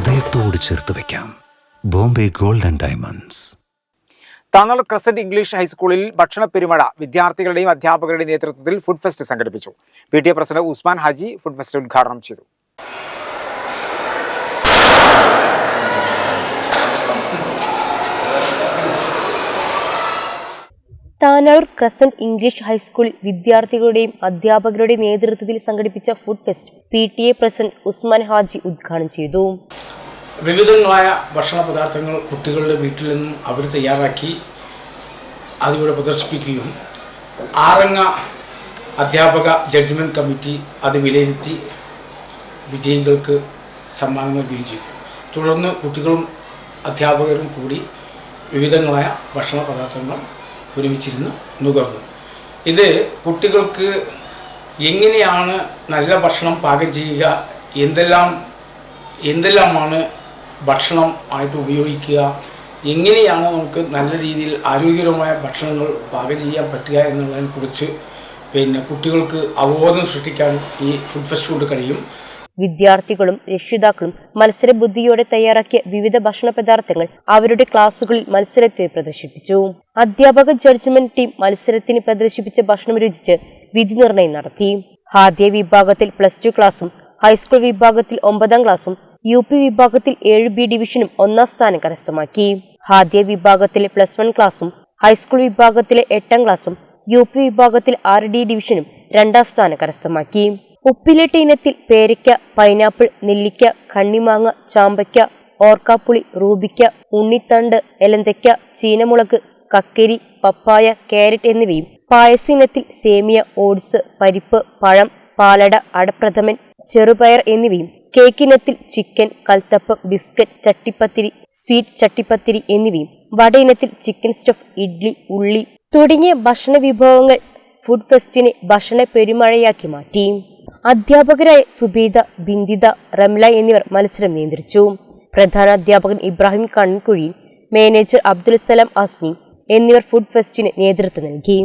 ഹൃദയത്തോട് ചേർത്ത് വെക്കാം. Bombay gold and diamonds. താങ്കൾ ക്രസന്റ് ഇംഗ്ലീഷ് ഹൈസ്കൂളിൽ ഭക്ഷണ പെരുമഴ വിദ്യാർത്ഥികളുടെയും അധ്യാപകരുടെയും നേതൃത്വത്തിൽ ഫുഡ് ഫെസ്റ്റ് സംഘടിപ്പിച്ചു. P T A president Usman Haji food fest ഉദ്ഘാടനം ചെയ്തു. താനാളൂർ ക്രസന്റ് ഇംഗ്ലീഷ് ഹൈസ്കൂൾ വിദ്യാർത്ഥികളുടെയും അധ്യാപകരുടെയും നേതൃത്വത്തിൽ സംഘടിപ്പിച്ച food fest P T A president Usman Haji ഉദ്ഘാടനം ചെയ്തു. വിവിധങ്ങളായ ഭക്ഷണ പദാർത്ഥങ്ങൾ കുട്ടികളുടെ വീട്ടിൽ നിന്നും അവർ തയ്യാറാക്കി അതിവിടെ പ്രദർശിപ്പിക്കുകയും ആറംഗ അധ്യാപക ജഡ്ജ്മെന്റ് കമ്മിറ്റി അത് വിലയിരുത്തി വിജയികൾക്ക് സമ്മാനം നൽകുകയും ചെയ്തു. തുടർന്ന് കുട്ടികളും അധ്യാപകരും കൂടി വിവിധങ്ങളായ ഭക്ഷണ പദാർത്ഥങ്ങൾ ഒരുമിച്ചിരുന്ന് നുകർന്നു. ഇത് കുട്ടികൾക്ക് എങ്ങനെയാണ് നല്ല ഭക്ഷണം പാകം ചെയ്യുക എന്തെല്ലാം എന്തെല്ലാമാണ് ഭക്ഷണം ആയിട്ട് ഉപയോഗിക്കുക. എങ്ങനെയാണ് നമുക്ക് നല്ല രീതിയിൽ ആരോഗ്യകരമായ ഭക്ഷണങ്ങൾ പാകം ചെയ്യാൻ പറ്റുക എന്നുള്ളതിനെക്കുറിച്ച് പിന്നെ കുട്ടികൾക്ക് അവബോധം സൃഷ്ടിക്കാൻ ഈ ഫുഡ് ഫെസ്റ്റ് കൊണ്ട് കഴിയും. വിദ്യാർത്ഥികളും രക്ഷിതാക്കളും മത്സരബുദ്ധിയോടെ തയ്യാറാക്കിയ വിവിധ ഭക്ഷണ പദാർത്ഥങ്ങൾ അവരുടെ ക്ലാസുകളിൽ മത്സരത്തിൽ പ്രദർശിപ്പിച്ചു. അധ്യാപക ജഡ്ജ്മെന്റ് ടീം മത്സരത്തിന് പ്രദർശിപ്പിച്ച ഭക്ഷണം രുചിച്ച് വിധി നിർണയം നടത്തി. ഹാദ്യ വിഭാഗത്തിൽ പ്ലസ് ടു ക്ലാസും ഹൈസ്കൂൾ വിഭാഗത്തിൽ ഒമ്പതാം ക്ലാസും യു പി വിഭാഗത്തിൽ ഏഴ് ബി ഡിവിഷനും ഒന്നാം സ്ഥാനം കരസ്ഥമാക്കി. ഹാദ്യ വിഭാഗത്തിലെ പ്ലസ് വൺ ക്ലാസും ഹൈസ്കൂൾ വിഭാഗത്തിലെ എട്ടാം ക്ലാസും യു പി വിഭാഗത്തിൽ ആറ് ഡി ഡിവിഷനും രണ്ടാം സ്ഥാനം കരസ്ഥമാക്കി. ഉപ്പിലിട്ട ഇനത്തിൽ പേരയ്ക്ക പൈനാപ്പിൾ നെല്ലിക്ക കണ്ണിമാങ്ങ ചാമ്പയ്ക്ക ഓർക്കാപ്പുളി റൂബിക്ക ഉണ്ണിത്തണ്ട് എലന്തയ്ക്ക ചീനമുളക് കക്കരി പപ്പായ കാരറ്റ് എന്നിവയും പായസ ഇനത്തിൽ സേമിയ ഓട്സ് പരിപ്പ് പഴം പാലട അടപ്രഥമൻ ചെറുപയർ എന്നിവയും കേക്കിനത്തിൽ ചിക്കൻ കൽത്തപ്പം ബിസ്ക്കറ്റ് ചട്ടിപ്പത്തിരി സ്വീറ്റ് ചട്ടിപ്പത്തിരി എന്നിവയും വട ഇനത്തിൽ ചിക്കൻ സ്റ്റഫ് ഇഡ്ലി ഉള്ളി തുടങ്ങിയ ഭക്ഷണ വിഭവങ്ങൾ ഫുഡ് ഫെസ്റ്റിനെ ഭക്ഷണ പെരുമഴയാക്കി മാറ്റി. അധ്യാപകരായ സുബീദ ബിന്ദിത റംല എന്നിവർ മത്സരം നിയന്ത്രിച്ചു. പ്രധാന അധ്യാപകൻ ഇബ്രാഹിം കൺകുഴി മാനേജർ അബ്ദുൽ സലാം അസ്നി എന്നിവർ ഫുഡ് ഫെസ്റ്റിന് നേതൃത്വം നൽകി.